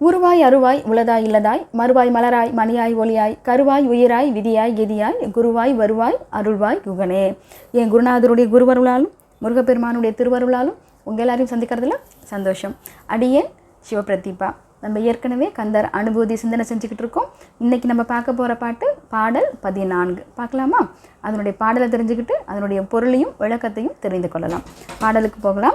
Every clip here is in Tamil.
உருவாய் அருவாய் உளதாய் இல்லதாய் மறுவாய் மலராய் மணியாய் ஒளியாய் கருவாய் உயிராய் விதியாய் கெதியாய் குருவாய் வருவாய் அருள்வாய் குகனே. என் குருநாதருடைய குருவருளாலும் முருகப்பெருமானுடைய திருவருளாலும் உங்கள் எல்லாரையும் சந்திக்கிறதுல சந்தோஷம். அடியேன் சிவபிரதீபா. நம்ம ஏற்கனவே கந்தர் அனுபூதி சிந்தனை செஞ்சுக்கிட்டு இருக்கோம். இன்றைக்கி நம்ம பார்க்க போகிற பாட்டு பாடல் பதினான்கு. பார்க்கலாமா? அதனுடைய பாடலை தெரிஞ்சுக்கிட்டு அதனுடைய பொருளையும் விளக்கத்தையும் தெரிந்து கொள்ளலாம். பாடலுக்கு போகலாம்.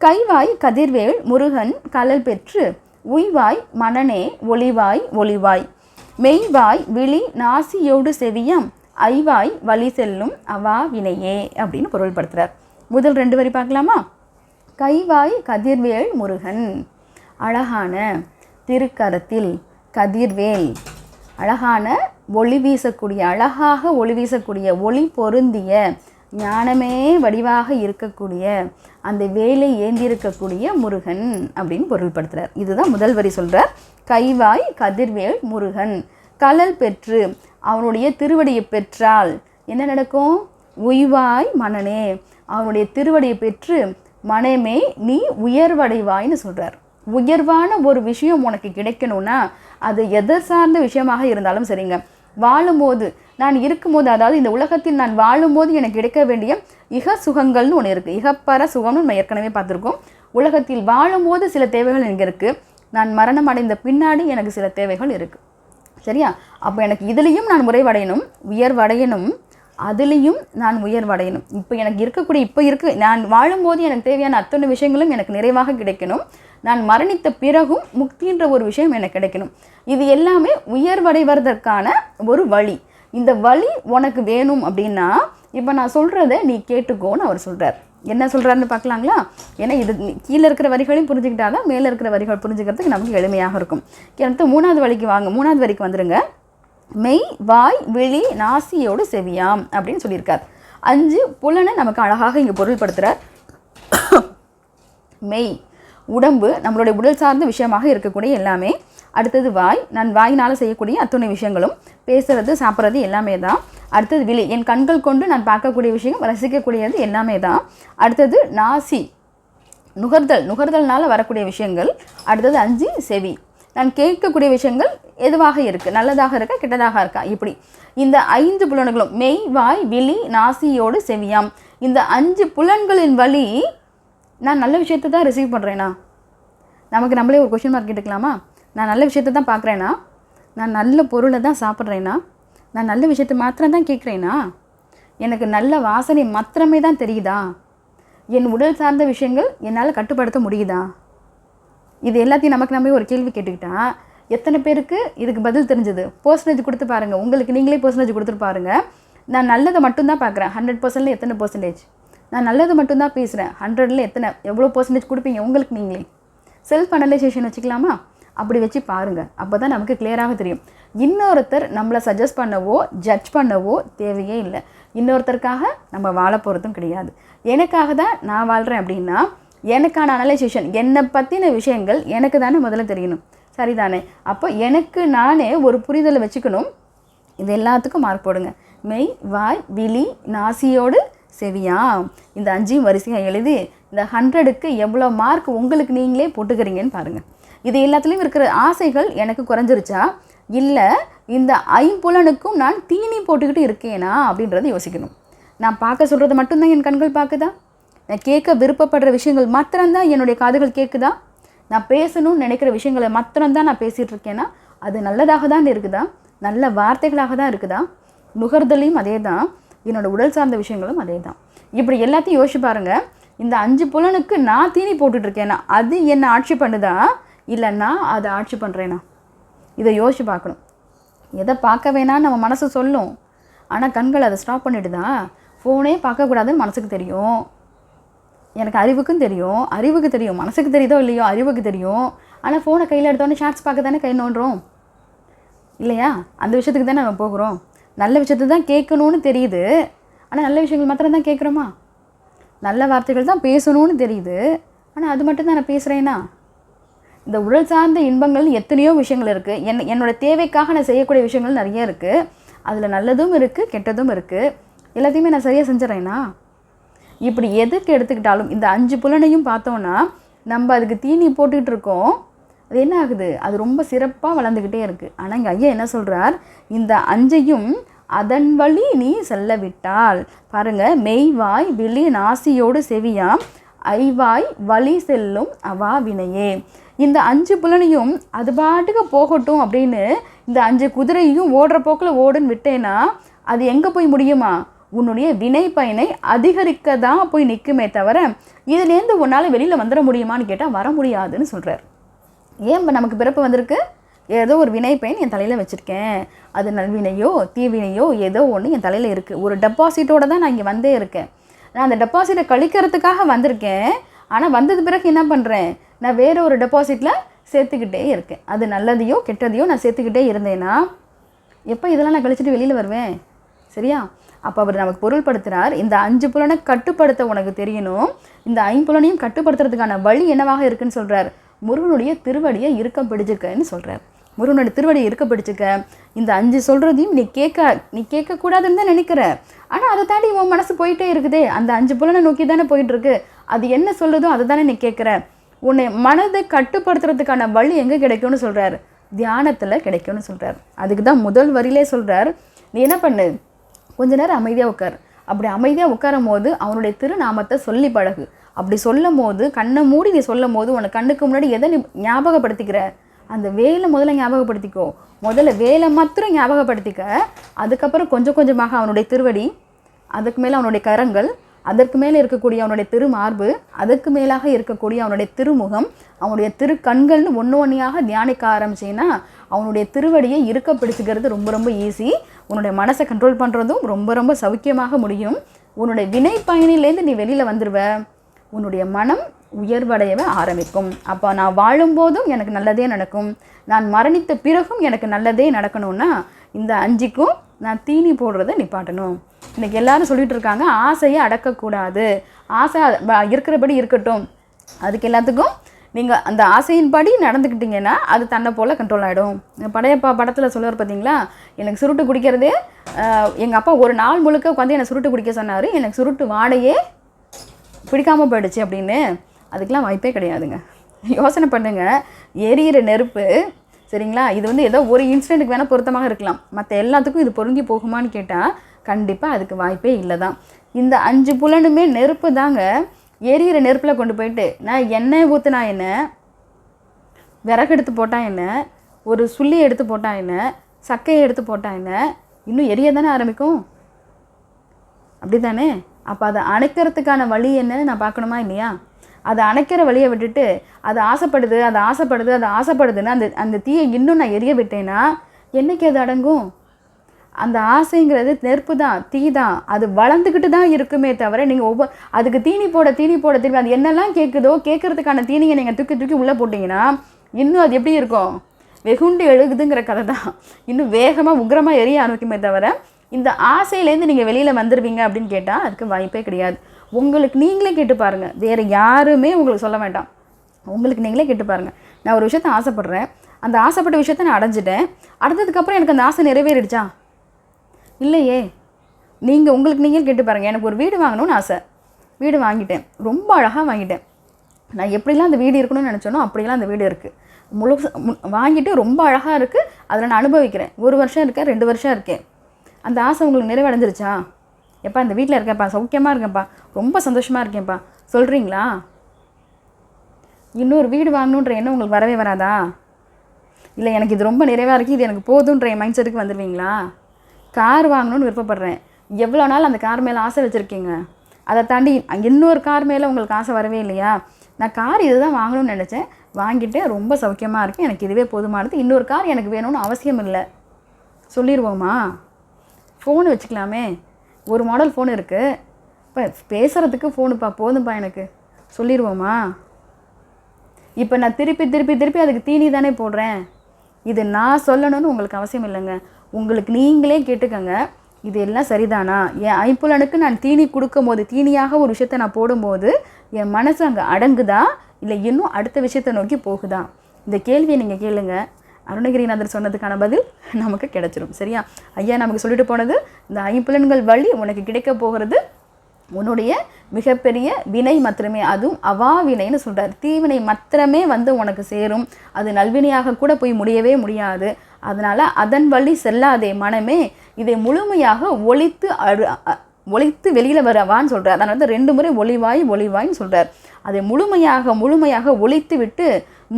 கைவாய் கதிர்வேல் முருகன் கலல் பெற்று உய்வாய் மனனே ஒளிவாய் ஒளிவாய். மெய்வாய் விழி நாசியோடு செவியம் ஐவாய் வழி செல்லும் அவா வினையே அப்படின்னு பொருள்படுத்துகிறார் முதல் ரெண்டு வரி பார்க்கலாமா? கைவாய் கதிர்வேல் முருகன். அழகான திருக்கரத்தில் கதிர்வேல். அழகான ஒளி வீசக்கூடிய அழகாக ஒளி வீசக்கூடிய ஒளி பொருந்திய ஞானமே வடிவாக இருக்கக்கூடிய அந்த வேலை ஏந்திருக்கக்கூடிய முருகன் அப்படின்னு பொருள்படுத்துறார். இதுதான் முதல் வரி சொல்கிறார் கைவாய் கதிர்வேல் முருகன் கலல் பெற்று அவனுடைய திருவடியை பெற்றால் என்ன நடக்கும்? உய்வாய் மனனே அவனுடைய திருவடியை பெற்று மனமே நீ உயர்வடைவாய்னு சொல்கிறார் உயர்வான ஒரு விஷயம் உனக்கு கிடைக்கணும்னா அது எதை சார்ந்த விஷயமாக இருந்தாலும் சரிங்க. வாழும்போது நான் இருக்கும்போது அதாவது இந்த உலகத்தில் நான் வாழும்போது எனக்கு கிடைக்க வேண்டிய இக சுகங்கள்னு ஒன்று இருக்குது இகப்பர சுகம்னு நம்ம ஏற்கனவே பார்த்துருக்கோம். உலகத்தில் வாழும்போது சில தேவைகள் எனக்கு இருக்குது நான் மரணம் அடைந்த பின்னாடி எனக்கு சில தேவைகள் இருக்குது சரியா? அப்போ எனக்கு இதுலேயும் நான் முறைவடையணும் உயர்வடையணும் அதுலேயும் நான் உயர்வடையணும். இப்போ எனக்கு இருக்கக்கூடிய இப்போ இருக்கு நான் வாழும்போது எனக்கு தேவையான அத்தனை விஷயங்களும் எனக்கு நிறைவாக கிடைக்கணும். நான் மரணித்த பிறகும் முக்தின்ற ஒரு விஷயம் எனக்கு கிடைக்கணும். இது எல்லாமே உயர்வடைவதற்கான ஒரு வழி. இந்த வழி உனக்கு வேணும் அப்படின்னா இப்போ நான் சொல்கிறத நீ கேட்டுக்கோன்னு அவர் சொல்கிறார் என்ன சொல்கிறாருன்னு பார்க்கலாங்களா? ஏன்னா இது கீழே இருக்கிற வரிகளையும் புரிஞ்சுக்கிட்டாதான் மேலே இருக்கிற வரிகள் புரிஞ்சுக்கிறதுக்கு நமக்கு எளிமையாக இருக்கும். எனக்கு மூணாவது வழிக்கு வாங்க. மூணாவது வரிக்கு வந்துடுங்க மெய் வாய் விழி நாசியோடு செவியாம் அப்படின்னு சொல்லியிருக்கார். அஞ்சு புலனை நமக்கு அழகாக இங்கே பொருள்படுத்துகிறார் மெய் உடம்பு நம்மளுடைய உடல் சார்ந்த விஷயமாக இருக்கக்கூடிய எல்லாமே அடுத்தது வாய். நான் வாயினால் செய்யக்கூடிய அத்துணை விஷயங்களும் பேசுறது சாப்பிட்றது எல்லாமே தான். அடுத்தது விழி. என் கண்கள் கொண்டு நான் பார்க்கக்கூடிய விஷயம் ரசிக்கக்கூடியது எல்லாமே தான். அடுத்தது நாசி. நுகர்தல். நுகர்தல்னால் வரக்கூடிய விஷயங்கள். அடுத்தது அஞ்சு செவி. நான் கேட்கக்கூடிய விஷயங்கள் எதுவாக இருக்குது நல்லதாக இருக்கா? கெட்டதாக இருக்கா? இப்படி. இந்த ஐந்து புலன்களும் மெய் வாய் விழி நாசியோடு செவியாம். இந்த அஞ்சு புலன்களின் வழி நான் நல்ல விஷயத்தை தான் ரிசீவ் பண்ணுறேனா நமக்கு நம்மளே ஒரு கொஷின் மார்க் கேட்டுக்கலாமா நான் நல்ல விஷயத்தை தான் பார்க்குறேனா? நான் நல்ல பொருளை தான் சாப்பிட்றேனா? நான் நல்ல விஷயத்தை மாத்திரம் தான் கேட்குறேனா? எனக்கு நல்ல வாசனை மாத்திரமே தான் தெரியுதா? என் உடல் சார்ந்த விஷயங்கள் என்னால் கட்டுப்படுத்த முடியுதா? இது எல்லாத்தையும் நமக்கு நம்ம ஒரு கேள்வி கேட்டுக்கிட்டா எத்தனை பேருக்கு இதுக்கு பதில் தெரிஞ்சது? பர்சன்டேஜ் கொடுத்து பாருங்கள் உங்களுக்கு நீங்களே பர்சன்டேஜ் கொடுத்துட்டு பாருங்கள் நான் நல்லதை மட்டும்தான் பார்க்குறேன். ஹண்ட்ரட் பர்சன்டில் எத்தனை பர்சன்டேஜ் நான் நல்லது மட்டும்தான் பேசுகிறேன் ஹண்ட்ரடில் எத்தனை? எவ்வளோ பர்சன்டேஜ் கொடுப்பீங்க? உங்களுக்கு நீங்களே. செல்ஃப் அனலைசேஷன் வச்சுக்கலாமா? அப்படி வச்சு பாருங்கள் அப்போ தான் நமக்கு கிளியராக தெரியும். இன்னொருத்தர் நம்மளை சஜஸ்ட் பண்ணவோ ஜட்ஜ் பண்ணவோ தேவையே இல்லை. இன்னொருத்தருக்காக நம்ம வாழ போகிறதும் கிடையாது. எனக்காக தான் நான் வாழ்கிறேன் அப்படின்னா எனக்கான அனலைசேஷன் என்னை பற்றின விஷயங்கள் எனக்கு தானே முதல்ல தெரியணும். சரிதானே? அப்போ எனக்கு நானே ஒரு புரிதலை வச்சுக்கணும். இது எல்லாத்துக்கும் மார்க் போடுங்க. மெய் வாய் விழி நாசியோடு செவியா இந்த அஞ்சையும் வரிசையாக எழுதி இந்த ஹண்ட்ரடுக்கு எவ்வளோ மார்க் உங்களுக்கு நீங்களே போட்டுக்கிறீங்கன்னு பாருங்கள் இது எல்லாத்துலேயும் இருக்கிற ஆசைகள் எனக்கு குறைஞ்சிருச்சா? இல்லை இந்த ஐம்புலனுக்கும் நான் தீனி போட்டுக்கிட்டு இருக்கேனா? அப்படின்றத யோசிக்கணும். நான் பார்க்க சொல்கிறது மட்டும்தான் என் கண்கள் பார்க்குதா? நான் கேட்க விருப்பப்படுற விஷயங்கள் மாத்திரம்தான் என்னுடைய காதுகள் கேட்குதா? நான் பேசணும்னு நினைக்கிற விஷயங்களை மாத்திரம்தான் நான் பேசிகிட்டு இருக்கேன்னா அது நல்லதாக தான் இருக்குதா? நல்ல வார்த்தைகளாக தான் இருக்குதா? நுகர்தலையும் அதே தான் என்னோடய உடல் சார்ந்த விஷயங்களும் அதே தான் இப்படி எல்லாத்தையும் யோசிச்சு பாருங்கள் இந்த அஞ்சு புலனுக்கு நான் தீனி போட்டுட்ருக்கேனா அது என்ன ஆட்சி பண்ணுதா? இல்லைன்னா அதை ஆட்சி பண்ணுறேனா இதை யோசிச்சு பார்க்கணும். எதை பார்க்க வேணாம்னு நம்ம மனசு சொல்லும். ஆனால் கண்கள் அதை ஸ்டாப் பண்ணிடுதா? ஃபோனே பார்க்கக்கூடாதுன்னு மனசுக்கு தெரியும். எனக்கு அறிவுக்கும் தெரியும். அறிவுக்கு தெரியும். மனசுக்கு தெரியுதோ இல்லையோ அறிவுக்கு தெரியும். ஆனால் ஃபோனை கையில் எடுத்தோடனே ஷார்ட்ஸ் பார்க்க தானே கை நோண்டுறோம்? இல்லையா? அந்த விஷயத்துக்கு தானே நம்ம போகிறோம். நல்ல விஷயத்தை தான் கேட்கணும்னு தெரியுது. ஆனால் நல்ல விஷயங்கள் மாத்திரம் தான் கேட்குறோமா? நல்ல வார்த்தைகள் தான் பேசணும்னு தெரியுது. ஆனால் அது மட்டும் தான் நான் பேசுகிறேன்னா இந்த உடல் சார்ந்த இன்பங்கள் எத்தனையோ விஷயங்கள் இருக்குது என் என்னோட தேவைக்காக நான் செய்யக்கூடிய விஷயங்கள் நிறைய இருக்குது அதில் நல்லதும் இருக்குது கெட்டதும் இருக்குது எல்லாத்தையுமே நான் சரியாக செஞ்சிடறேனா இப்படி எதுக்கு எடுத்துக்கிட்டாலும் இந்த அஞ்சு புலனையும் பார்த்தோன்னா நம்ம அதுக்கு தீனி போட்டுக்கிட்டு இருக்கோம். அது என்ன ஆகுது? அது ரொம்ப சிறப்பாக வளர்ந்துக்கிட்டே இருக்குது ஆனால் இங்கே ஐயா என்ன சொல்கிறார் இந்த அஞ்சையும் அதன் வழி நீ செல்ல விட்டால். பாருங்கள் மெய்வாய் விழி நாசியோடு செவியாம் ஐவாய் வழி செல்லும் அவா வினையே. இந்த அஞ்சு புலனையும் அது பாட்டுக்கு போகட்டும் அப்படின்னு இந்த அஞ்சு குதிரையும் ஓடுற போக்கில் ஓடுன்னு விட்டேன்னா அது எங்கே போய் முடியுமா? உன்னுடைய வினை பயனை அதிகரிக்க தான் போய் நிற்குமே தவிர இதுலேருந்து உன்னால் வெளியில் வந்துட முடியுமான்னு கேட்டால் வர முடியாதுன்னு சொல்கிறார் ஏன் இப்போ நமக்கு பிறப்பு வந்திருக்கு? ஏதோ ஒரு வினை பயன் என் தலையில் வச்சுருக்கேன். அது நல்வினையோ தீவினையோ ஏதோ ஒன்று என் தலையில் இருக்குது ஒரு டெபாசிட்டோடு தான் நான் இங்கே வந்தே இருக்கேன். நான் அந்த டெபாசிட்டை கழிக்கிறதுக்காக வந்திருக்கேன். ஆனால் வந்தது பிறகு என்ன பண்ணுறேன் நான் வேறு ஒரு டெபாசிட்டில் சேர்த்துக்கிட்டே இருக்கேன். அது நல்லதையோ கெட்டதையோ நான் சேர்த்துக்கிட்டே இருந்தேன்னா எப்போ இதெல்லாம் நான் கழிச்சிட்டு வெளியில் வருவேன்? சரியா? அப்போ அவர் நமக்கு பொருள்படுத்துகிறார் இந்த அஞ்சு புலனை கட்டுப்படுத்த உனக்கு தெரியணும். இந்த ஐம்புலனையும் கட்டுப்படுத்துறதுக்கான வழி என்னவாக இருக்குன்னு சொல்கிறார் முருகனுடைய திருவடியை இருக்க பிடிச்சிக்கன்னு சொல்கிறார் முருகனுடைய திருவடியை இருக்க பிடிச்சிக்க. இந்த அஞ்சு சொல்கிறதையும் நீ கேட்க நீ கேட்கக்கூடாதுன்னு தான் நினைக்கிற. ஆனால் அதை தாண்டி உன் மனசு போயிட்டே இருக்குதே. அந்த அஞ்சு புலனை நோக்கி தானே போயிட்டுருக்கு அது என்ன சொல்லுதோ அதை தானே நீ கேட்குற. உன்னை மனதை கட்டுப்படுத்துறதுக்கான வழி எங்கே கிடைக்கும்னு சொல்கிறார் தியானத்தில் கிடைக்கும்னு சொல்கிறார் அதுக்கு தான் முதல் வரியிலே சொல்கிறார் நீ என்ன பண்ணு? கொஞ்ச நேரம் அமைதியாக உட்கார். அப்படி அமைதியாக உட்காரும் போது அவனுடைய திருநாமத்தை சொல்லி பழகு. அப்படி சொல்லும் போது கண்ணை மூடி நீ சொல்லும் போது உனக்கு கண்ணுக்கு முன்னாடி எதை நீ ஞாபகப்படுத்திக்கிற? அந்த வேலை முதல்ல ஞாபகப்படுத்திக்கோ. முதல்ல வேலை மாத்திரம் ஞாபகப்படுத்திக்க. அதுக்கப்புறம் கொஞ்சம் கொஞ்சமாக அவனுடைய திருவடி அதுக்கு மேலே அவனுடைய கரங்கள் அதற்கு மேலே இருக்கக்கூடிய அவனுடைய திருமார்பு அதற்கு மேலாக இருக்கக்கூடிய அவனுடைய திருமுகம் அவனுடைய திருக்கண்கள்னு ஒன்று ஒன்றையாக தியானிக்க ஆரம்பிச்சேன்னா அவனுடைய திருவடியை இருக்க பிடிச்சிக்கிறது ரொம்ப ரொம்ப ஈஸி உன்னுடைய மனசை கண்ட்ரோல் பண்ணுறதும் ரொம்ப ரொம்ப சௌக்கியமாக முடியும். உன்னுடைய வினை பயணிலேருந்து நீ வெளியில் வந்துடுவ உன்னுடைய மனம் உயர்வடையவே ஆரம்பிக்கும். அப்போ நான் வாழும்போதும் எனக்கு நல்லதே நடக்கும். நான் மரணித்த பிறகும் எனக்கு நல்லதே நடக்கணும்னா இந்த அஞ்சுக்கும் நான் தீனி போடுறதை நிப்பாட்டணும். இன்னைக்கு எல்லாரும் சொல்லிகிட்டு இருக்காங்க ஆசையை அடக்கக்கூடாது. ஆசை இருக்கிறபடி இருக்கட்டும். அதுக்கு எல்லாத்துக்கும் நீங்கள் அந்த ஆசையின்படி நடந்துக்கிட்டீங்கன்னா அது தன்னை போல் கண்ட்ரோல் ஆகிடும் படையப்பா படத்தில் சொல்லுவார் பார்த்தீங்களா எனக்கு சுருட்டு குடிக்கிறதே எங்கள் அப்பா ஒரு நாள் முழுக்க உட்காந்து என்னை சுருட்டு குடிக்க சொன்னார். எனக்கு சுருட்டு வாடையே பிடிக்காமல் போயிடுச்சு அப்படின்னு. அதுக்கெலாம் வாய்ப்பே கிடையாதுங்க. யோசனை பண்ணுங்கள் எரியிற நெருப்பு சரிங்களா? இது வந்து ஏதோ ஒரு இன்சிடெண்ட்டுக்கு வேணால் பொருத்தமாக இருக்கலாம். மற்ற எல்லாத்துக்கும் இது பொருந்தி போகுமான்னு கேட்டால் கண்டிப்பாக அதுக்கு வாய்ப்பே இல்லை தான் இந்த அஞ்சு புலனுமே நெருப்பு தாங்க. எரியிற நெருப்பில் கொண்டு போயிட்டு நான் எண்ணெய் ஊற்றுனா என்ன? விறகு எடுத்து போட்டால் என்ன? ஒரு சுள்ளி எடுத்து போட்டால் என்ன? சக்கையை எடுத்து போட்டா என்ன? இன்னும் எரிய தானே ஆரம்பிக்கும்? அப்படி தானே அப்போ அதை அணைக்கிறதுக்கான வழி என்னன்னு நான் பார்க்கணுமா இல்லையா? அதை அணைக்கிற வழியை விட்டுட்டு அது ஆசைப்படுது அது ஆசைப்படுது அது ஆசைப்படுதுன்னு அந்த அந்த தீயை இன்னும் நான் எரிய விட்டேன்னா என்னைக்கு அது அடங்கும்? அந்த ஆசைங்கிறது நெருப்பு தான் தீ தான். அது வளர்ந்துக்கிட்டு தான் இருக்குமே தவிர நீங்கள் ஒவ்வொரு அதுக்கு தீனி போட தீனி போட திரும்பி அது என்னெல்லாம் கேட்குதோ கேட்கறதுக்கான தீனியை நீங்கள் தூக்கி தூக்கி உள்ளே போட்டிங்கன்னா இன்னும் அது எப்படி இருக்கும்? வெகுண்டு எழுகுதுங்கிற கதை தான். இன்னும் வேகமாக உக்கிரமாக எரிய ஆரம்பிக்குமே தவிர இந்த ஆசையிலேருந்து நீங்கள் வெளியில் வந்துடுவீங்க அப்படின்னு கேட்டால் அதுக்கு வாய்ப்பே கிடையாது. உங்களுக்கு நீங்களே கேட்டு பாருங்கள் வேறு யாருமே உங்களுக்கு சொல்ல வேண்டாம். உங்களுக்கு நீங்களே கேட்டு பாருங்கள் நான் ஒரு விஷயத்தை ஆசைப்பட்றேன். அந்த ஆசைப்பட்ட விஷயத்தை நான் அடைஞ்சிட்டேன். அடைஞ்சதுக்கப்புறம் எனக்கு அந்த ஆசை நிறைவேறிடுச்சா? இல்லையே. நீங்கள் உங்களுக்கு நீங்கள் கேட்டு பாருங்கள் எனக்கு ஒரு வீடு வாங்கணும்னு ஆசை. வீடு வாங்கிட்டேன். ரொம்ப அழகாக வாங்கிட்டேன். நான் எப்படிலாம் அந்த வீடு இருக்கணும்னு நினச்சோனோ அப்படிலாம் அந்த வீடு இருக்குது முழு மு- வாங்கிட்டு ரொம்ப அழகாக இருக்குது அதில் நான் அனுபவிக்கிறேன். ஒரு வருஷம் இருக்கேன் ரெண்டு வருஷம் இருக்கேன். அந்த ஆசை உங்களுக்கு நிறைவடைஞ்சிருச்சா? எப்பா இந்த வீட்டில் இருக்கேன்ப்பா. சௌக்கியமாக இருக்கேன்ப்பா. ரொம்ப சந்தோஷமாக இருக்கேன்ப்பா. சொல்கிறீங்களா இன்னொரு வீடு வாங்கணுன்ற எண்ணம் உங்களுக்கு வரவே வராதா? இல்லை எனக்கு இது ரொம்ப நிறைவாக இருக்குது இது எனக்கு போதுன்ற என் மைண்ட் செட்டுக்கு வந்துடுவீங்களா கார் வாங்கணும்னு விருப்பப்படுறேன். எவ்வளோ நாள் அந்த கார் மேலே ஆசை வச்சுருக்கீங்க? அதை தாண்டி இன்னொரு கார் மேலே உங்களுக்கு ஆசை வரவே இல்லையா? நான் கார் இதுதான் வாங்கணும்னு நினச்சேன். வாங்கிட்டேன் ரொம்ப சௌக்கியமாக இருக்குது எனக்கு இதுவே போதுமானது. இன்னொரு கார் எனக்கு வேணும்னு அவசியம் இல்லை. சொல்லிடுவோமா ஃபோனு வச்சுக்கலாமே. ஒரு மாடல் ஃபோன் இருக்குது இப்போ பேசுகிறதுக்கு ஃபோனுப்பா போதும்ப்பா எனக்கு. சொல்லிடுவோமா இப்போ நான் திருப்பி திருப்பி திருப்பி அதுக்கு தீனி தானே போடுறேன். இது நான் சொல்லணும்னு உங்களுக்கு அவசியம் இல்லைங்க. உங்களுக்கு நீங்களே கேட்டுக்கங்க. இது எல்லாம் சரிதானா? என் ஐம்புலனுக்கு நான் தீனி கொடுக்கும்போது தீனியாக ஒரு விஷயத்த நான் போடும்போது என் மனசு அங்கே அடங்குதா? இல்லை இன்னும் அடுத்த விஷயத்தை நோக்கி போகுதா? இந்த கேள்வியை நீங்கள் கேளுங்க. அருணகிரிநாதர் சொன்னதுக்கான பதில் நமக்கு கிடைச்சிரும். சரியா? ஐயா நமக்கு சொல்லிட்டு போனது இந்த ஐம்புலன்கள் வழி உனக்கு கிடைக்க போகிறது உன்னுடைய மிகப்பெரிய வினை மாத்திரமே. அதுவும் அவா வினைன்னு சொல்கிறார் தீவினை மாத்திரமே வந்து உனக்கு சேரும். அது நல்வினையாக கூட போய் முடியவே முடியாது. அதனால் அதன் வழி செல்லாதே மனமே இதை முழுமையாக ஒழித்து அரு ஒழித்து வெளியில் வரவான்னு சொல்கிறார் அதனால் வந்து ரெண்டு முறை ஒளிவாய் ஒளிவாய்ன்னு சொல்கிறார் அதை முழுமையாக முழுமையாக ஒழித்து விட்டு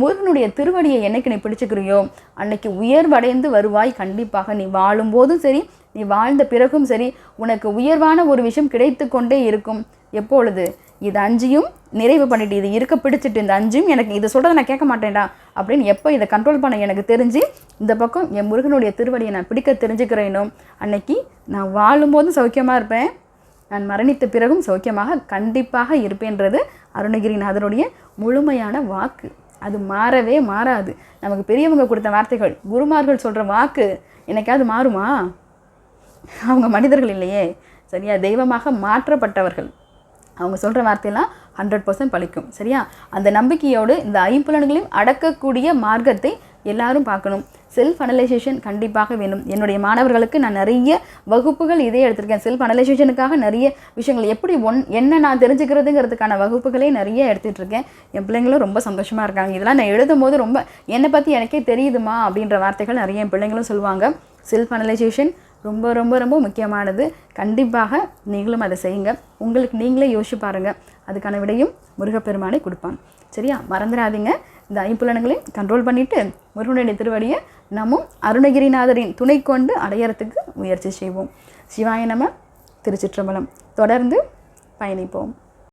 முருகனுடைய திருவடியை என்னைக்கு நீ பிடிச்சிக்கிறியோ அன்னைக்கு உயர்வடைந்து வருவாய் கண்டிப்பாக. நீ வாழும்போதும் சரி நீ வாழ்ந்த பிறகும் சரி உனக்கு உயர்வான ஒரு விஷயம் கிடைத்து கொண்டே இருக்கும். எப்பொழுது? இது அஞ்சையும் நிறைவு பண்ணிட்டு இது இருக்க பிடிச்சிட்டு இந்த அஞ்சும் எனக்கு இதை சொல்கிறத நான் கேட்க மாட்டேன்டா அப்படின்னு எப்போ இதை கண்ட்ரோல் பண்ண எனக்கு தெரிஞ்சு இந்த பக்கம் என் முருகனுடைய திருவடியை நான் பிடிக்க தெரிஞ்சுக்கிறேனோ அன்னைக்கு நான் வாழும்போதும் சௌக்கியமாக இருப்பேன். நான் மரணித்த பிறகும் சௌக்கியமாக கண்டிப்பாக இருப்பேன்றது அருணகிரிநாதருடைய முழுமையான வாக்கு. அது மாறவே மாறாது. நமக்கு பெரியவங்க கொடுத்த வார்த்தைகள் குருமார்கள் சொல்கிற வாக்கு என்னைக்காவது மாறுமா? அவங்க மனிதர்கள் இல்லையே. சரியா? தெய்வமாக மாற்றப்பட்டவர்கள். அவங்க சொல்கிற வார்த்தையெல்லாம் ஹண்ட்ரட் பர்சன்ட் பழிக்கும். சரியா? அந்த நம்பிக்கையோடு இந்த ஐம்புலன்களையும் அடக்கக்கூடிய மார்க்கத்தை எல்லாரும் பார்க்கணும். செல்ஃப் அனலைசேஷன் கண்டிப்பாக வேணும். என்னுடைய மாணவர்களுக்கு நான் நிறைய வகுப்புகள் இதே எடுத்திருக்கேன். செல்ஃப் அனலைசேஷனுக்காக நிறைய விஷயங்கள். எப்படி ஒன் என்ன நான் தெரிஞ்சுக்கிறதுங்கிறதுக்கான வகுப்புகளே நிறைய எடுத்துகிட்டு இருக்கேன் என் பிள்ளைங்களும் ரொம்ப சந்தோஷமாக இருக்காங்க. இதெல்லாம் நான் எழுதும் போது ரொம்ப என்னை பற்றி எனக்கே தெரியுதுமா? அப்படின்ற வார்த்தைகள் நிறைய என் பிள்ளைங்களும் சொல்லுவாங்க. செல்ஃப் அனலைசேஷன் ரொம்ப ரொம்ப ரொம்ப முக்கியமானது. கண்டிப்பாக நீங்களும் அதை செய்யுங்க. உங்களுக்கு நீங்களே யோசிச்சு பாருங்கள் அதுக்கான விடையும் முருகப்பெருமானை கொடுப்பான். சரியா? மறந்துடாதீங்க. இந்த ஐம்புலன்களையும் கண்ட்ரோல் பண்ணிவிட்டு முருகனுடைய திருவடியை நம்மும் அருணகிரிநாதரின் துணை கொண்டு அடையறதுக்கு முயற்சி செய்வோம். சிவாய நம திருச்சிற்றம்பலம். தொடர்ந்து பயணிப்போம்.